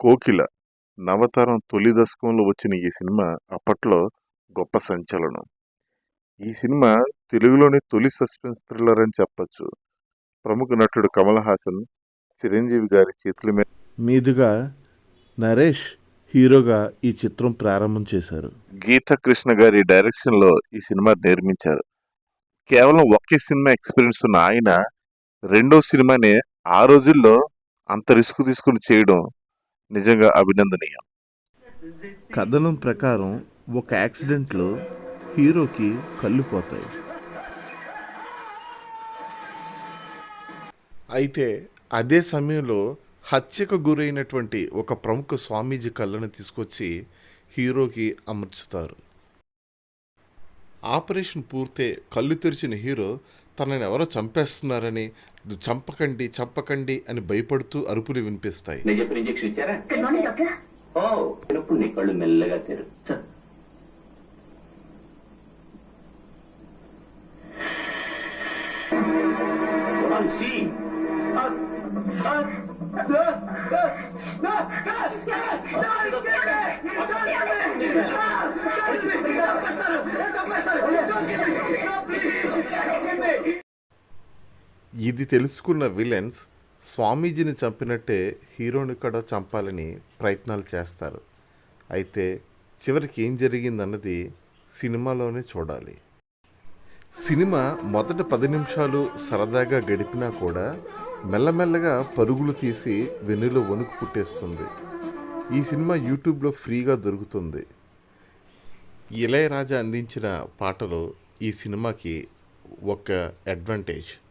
కోకిల నవతరం తొలి దశకంలో వచ్చిన ఈ సినిమా అప్పట్లో గొప్ప సంచలనం. ఈ సినిమా తెలుగులోని తొలి సస్పెన్స్ థ్రిల్లర్ అని చెప్పొచ్చు. ప్రముఖ నటుడు కమల్ హాసన్ చిరంజీవి గారి చేతుల మీద మీదుగా నరేష్ హీరోగా ఈ చిత్రం ప్రారంభం చేశారు. గీతా కృష్ణ గారి డైరెక్షన్లో ఈ సినిమా నిర్మించారు. కేవలం ఒకే సినిమా ఎక్స్పీరియన్స్ ఉన్న ఆయన రెండో సినిమాని ఆ రోజుల్లో అంత రిస్క్ తీసుకుని చేయడం నిజంగా అభినందనీయం. కథనం ప్రకారం ఒక యాక్సిడెంట్లో హీరోకి కళ్ళు పోతాయి. అయితే అదే సమయంలో హత్యకు గురైనటువంటి ఒక ప్రముఖ స్వామీజీ కళ్ళను తీసుకొచ్చి హీరోకి అమర్చుతారు. ఆపరేషన్ పూర్తే కళ్ళు తెరిచిన హీరో తనని ఎవరో చంపేస్తున్నారని చంపకండి చంపకండి అని భయపడుతూ అరుపులు వినిపిస్తాయి కళ్ళు మెల్లగా తెరు. ఇది తెలుసుకున్న విలన్స్ స్వామీజీని చంపినట్టే హీరోని కూడా చంపాలని ప్రయత్నాలు చేస్తారు. అయితే చివరికి ఏం జరిగిందన్నది సినిమాలోనే చూడాలి. సినిమా మొదటి పది నిమిషాలు సరదాగా గడిపినా కూడా మెల్లమెల్లగా పరుగులు తీసి వెన్నులో వణుకు పుట్టేస్తుంది. ఈ సినిమా యూట్యూబ్లో ఫ్రీగా దొరుకుతుంది. ఇళయరాజా అందించిన పాటలు ఈ సినిమాకి ఒక అడ్వాంటేజ్.